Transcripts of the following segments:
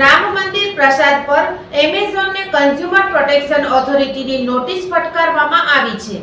Ram Mandir prasad પર એમેઝોનને consumer protection ઓથોરિટીની નોટિસ ફટકારવામાં આવી છે.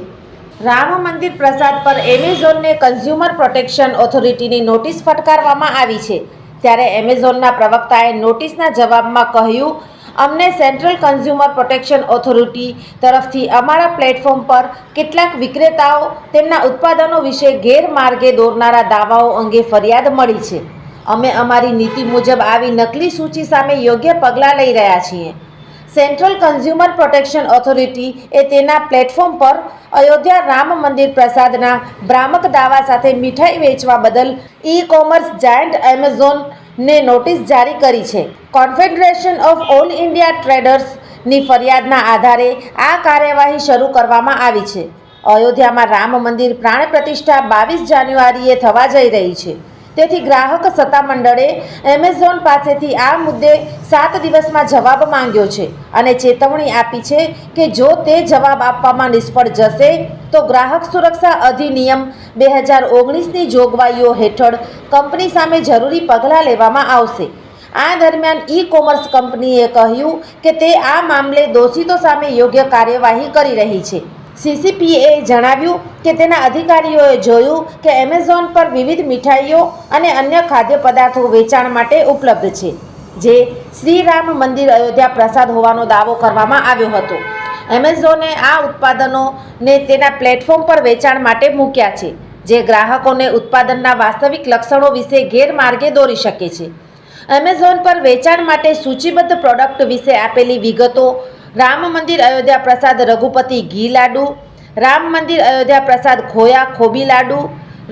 રામ મંદિર પ્રસાદ પર એમેઝોનને કન્ઝ્યુમર પ્રોટેક્શન ઓથોરિટીની નોટિસ ફટકારવામાં આવી છે. ત્યારે એમેઝોનના પ્રવક્તાએ નોટિસના જવાબમાં કહ્યું, અમને સેન્ટ્રલ કન્ઝ્યુમર પ્રોટેક્શન ઓથોરિટી તરફથી અમારા પ્લેટફોર્મ પર કેટલાક વિક્રેતાઓ તેમના ઉત્પાદનો વિશે ગેરમાર્ગે દોરનારા દાવાઓ અંગે ફરિયાદ મળી છે. અમે અમારી નીતિ મુજબ આવી નકલી સૂચિ સામે યોગ્ય પગલાં લઈ રહ્યા છીએ. સેન્ટ્રલ કન્ઝ્યુમર પ્રોટેક્શન ઓથોરિટી એ તેના પ્લેટફોર્મ પર અયોધ્યા રામ મંદિર પ્રસાદના ભ્રામક દાવા સાથે મીઠાઈ વેચવા બદલ ઈ કોમર્સ જાયન્ટ એમેઝોનને નોટિસ જારી કરી છે. કોન્ફેડરેશન ઓફ ઓલ ઇન્ડિયા ટ્રેડર્સની ફરિયાદના આધારે આ કાર્યવાહી શરૂ કરવામાં આવી છે. અયોધ્યામાં રામ મંદિર પ્રાણ પ્રતિષ્ઠા બાવીસ જાન્યુઆરીએ થવા જઈ રહી છે. તેથી ગ્રાહક સત્તામંડળે એમેઝોન પાસેથી આ મુદ્દે સાત દિવસમાં જવાબ માંગ્યો છે અને ચેતવણી આપી છે કે જો તે જવાબ આપવામાં નિષ્ફળ જશે, તો ગ્રાહક સુરક્ષા અધિનિયમ બે હજાર ઓગણીસની જોગવાઈઓ હેઠળ કંપની સામે જરૂરી પગલાં લેવામાં આવશે. આ દરમિયાન ઈ કોમર્સ કંપનીએ કહ્યું કે તે આ મામલે દોષિતો સામે યોગ્ય કાર્યવાહી કરી રહી છે. સીસીપીએ જણાવ્યું કે તેના અધિકારીઓએ જોયું કે એમેઝોન પર વિવિધ મીઠાઈઓ અને અન્ય ખાદ્ય પદાર્થો વેચાણ માટે ઉપલબ્ધ છે, જે શ્રી રામ મંદિર અયોધ્યા પ્રસાદ હોવાનો દાવો કરવામાં આવ્યો હતો. એમેઝોને આ ઉત્પાદનોને તેના પ્લેટફોર્મ પર વેચાણ માટે મૂક્યા છે, જે ગ્રાહકોને ઉત્પાદનના વાસ્તવિક લક્ષણો વિશે ગેરમાર્ગે દોરી શકે છે. એમેઝોન પર વેચાણ માટે સૂચિબદ્ધ પ્રોડક્ટ વિશે આપેલી વિગતો રામ મંદિર અયોધ્યા પ્રસાદ રઘુપતિ ઘી લાડુ, રામ મંદિર અયોધ્યા પ્રસાદ ખોયા ખોબી લાડુ,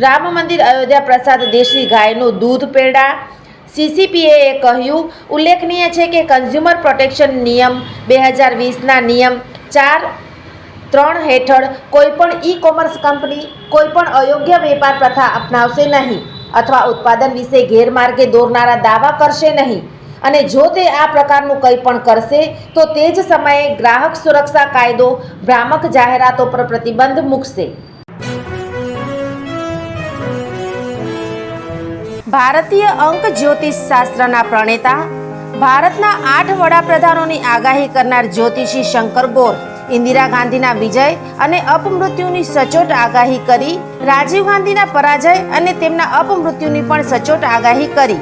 રામ મંદિર અયોધ્યા પ્રસાદ દેશી ગાયનું દૂધ પેડા. સીસીપીએએ કહ્યું, ઉલ્લેખનીય છે કે કન્ઝ્યુમર પ્રોટેક્શન નિયમ બે હજાર વીસના નિયમ ચાર ત્રણ હેઠળ કોઈપણ ઈ કોમર્સ કંપની કોઈપણ અયોગ્ય વેપાર પ્રથા અપનાવશે નહીં અથવા ઉત્પાદન વિશે ગેરમાર્ગે દોરનારા દાવા કરશે નહીં. અને જો તે આ પ્રકારનું કંઈ પણ કરશે, તો તે જ સમયે ગ્રાહક સુરક્ષા કાયદો ભ્રામક જાહેરાતો પર પ્રતિબંધ મૂકશે. ભારતીય અંક જ્યોતિષ શાસ્ત્રના પ્રણેતા, ભારતના આઠ વડાપ્રધાનોની આગાહી કરનાર જ્યોતિષી શંકર ગોર, ઇન્દિરા ગાંધીના વિજય અને અપમૃત્યુની સચોટ આગાહી કરી, રાજીવ ગાંધીના પરાજય અને તેમના અપમૃત્યુની પણ સચોટ આગાહી કરી.